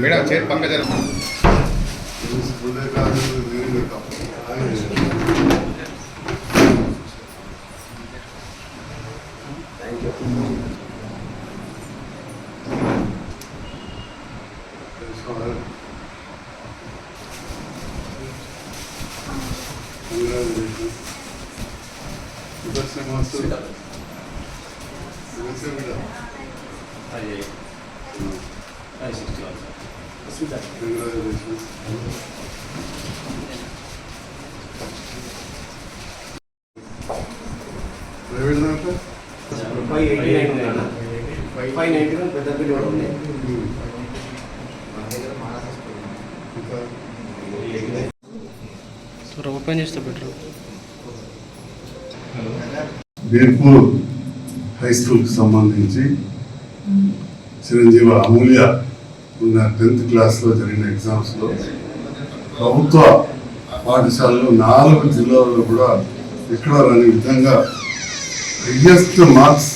Madam చేతి పక్క జర ప్రైవేట్ దాంట్లో five eighty nine five ninety nine పెద్ద బిల్ కూడా ఉంది సార్ ఓపెన్ చేస్తే బెటర్ బీర్పూర్ హై స్కూల్కి సంబంధించి చిరంజీవి అమూల్య ఉన్న టెన్త్ క్లాస్లో జరిగిన ఎగ్జామ్స్లో ప్రభుత్వ పాఠశాలలో నాలుగు జిల్లాల్లో కూడా ఎక్కడ రాని విధంగా హయ్యెస్ట్ మార్క్స్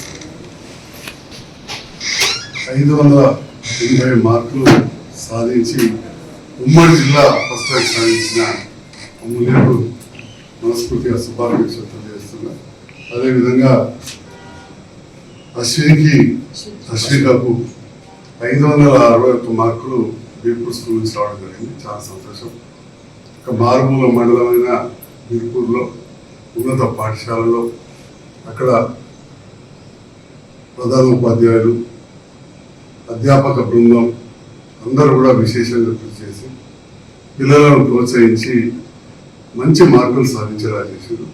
ఐదు వందల ఎనభై మార్కులు సాధించి ఉమ్మడి జిల్లా ఫస్ట్ ర్యాంక్ సాధించిన అమూల్యకు మనస్ఫూర్తిగా శుభాకాంక్షలు తెలియజేస్తున్నా. అదేవిధంగా అశ్వినికి అశ్వికకు ఐదు వందల అరవై ఒక్క మార్కులు బీర్పూర్ స్కూల్ నుంచి రావడం జరిగింది. చాలా సంతోషం. ఒక మారుమూల మండలమైన బీర్పూర్లో ఉన్నత పాఠశాలలో అక్కడ ప్రధాన ఉపాధ్యాయులు అధ్యాపక బృందం అందరూ కూడా విశేషంగా కృషి చేసి పిల్లలను ప్రోత్సహించి మంచి మార్కులు సాధించేలా చేశారు.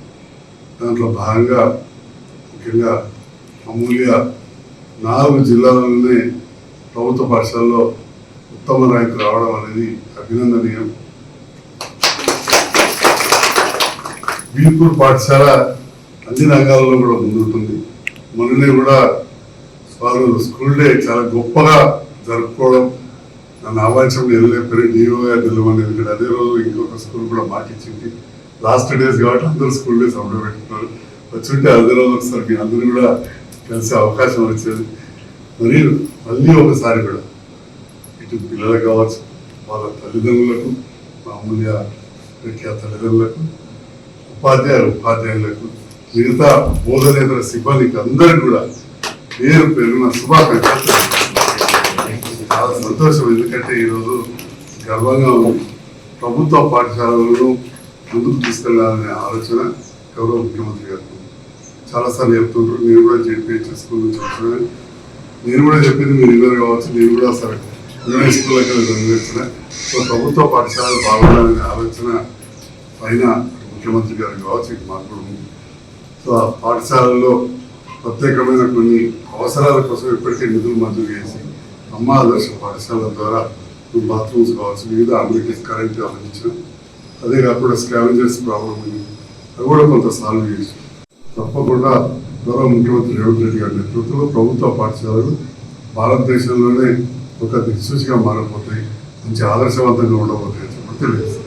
దాంట్లో భాగంగా ముఖ్యంగా అమూల్య నాలుగు జిల్లాలలోనే ప్రభుత్వ పాఠశాలలో ఉత్తమ ర్యాంకు రావడం అనేది అభినందనీయం. బీర్పూర్ పాఠశాల అన్ని రంగాలలో కూడా ముందుంటుంది. మొన్ననే కూడా వారు స్కూల్ డే చాలా గొప్పగా జరుపుకోవడం నన్ను ఆహ్వానించడం వెళ్ళలేకపోయి డిఓ గారు నిలవని ఎందుకంటే అదే రోజు ఇంకొక స్కూల్ కూడా మాకిచ్చింది లాస్ట్ డేస్ కాబట్టి అందరూ స్కూల్ డేస్ అమలు పెట్టుకున్నారు. వచ్చుంటే అదే రోజు ఒకసారి మీ అందరూ కూడా కలిసే అవకాశం వచ్చేది. మరియు మళ్ళీ ఒకసారి కూడా ఇటు పిల్లలకు కావచ్చు వాళ్ళ తల్లిదండ్రులకు మామూలుగా ప్రఖ్యాత తల్లిదండ్రులకు ఉపాధ్యాయులు ఉపాధ్యాయులకు మిగతా బోధనేతర సిబ్బందికి అందరికి కూడా పేరు పేరున శుభాకాంక్షలు. చాలా సంతోషం. ఎందుకంటే ఈరోజు గర్వంగా ఉంది. ప్రభుత్వ పాఠశాలలను ముందుకు తీసుకెళ్ళాలనే ఆలోచన గౌరవ ముఖ్యమంత్రి గారు చాలాసార్లు చెప్తుంటారు నేను కూడా జెడ్పీహెచ్ స్కూల్ నుంచి వచ్చాను నేను కూడా చెప్పింది మీరు ఇద్దరు కావచ్చు నేను కూడా సరే. ఇంగ్లీష్ స్కూల్కి చదివించిన సో ప్రభుత్వ పాఠశాలలు బాగుండాలనే ఆలోచన పైన ముఖ్యమంత్రి గారు కావచ్చు ఇటు మాకు కూడా ఉంది. సో ఆ పాఠశాలల్లో ప్రత్యేకమైన కొన్ని అవసరాల కోసం ఇప్పటికే నిధులు మంజూరు చేసి అమ్మ ఆదర్శ పాఠశాలల ద్వారా బాత్రూమ్స్ కావచ్చు వివిధ అమ్యూనిటీస్ కరెంట్ అందించిన అదే కాకుండా స్కావెంజర్స్ ప్రాబ్లం ఉంది. అది కూడా కొంత సాల్వ్ చేసి తప్పకుండా గౌరవ ముఖ్యమంత్రి రేవంత్ రెడ్డి గారి నేతృత్వంలో ప్రభుత్వ పాఠశాలలు భారతదేశంలోనే ఒక దిక్సూచిగా మారబోతాయి. మంచి ఆదర్శవంతంగా ఉండబోతాయి. అని చెప్పి తెలియజేస్తాను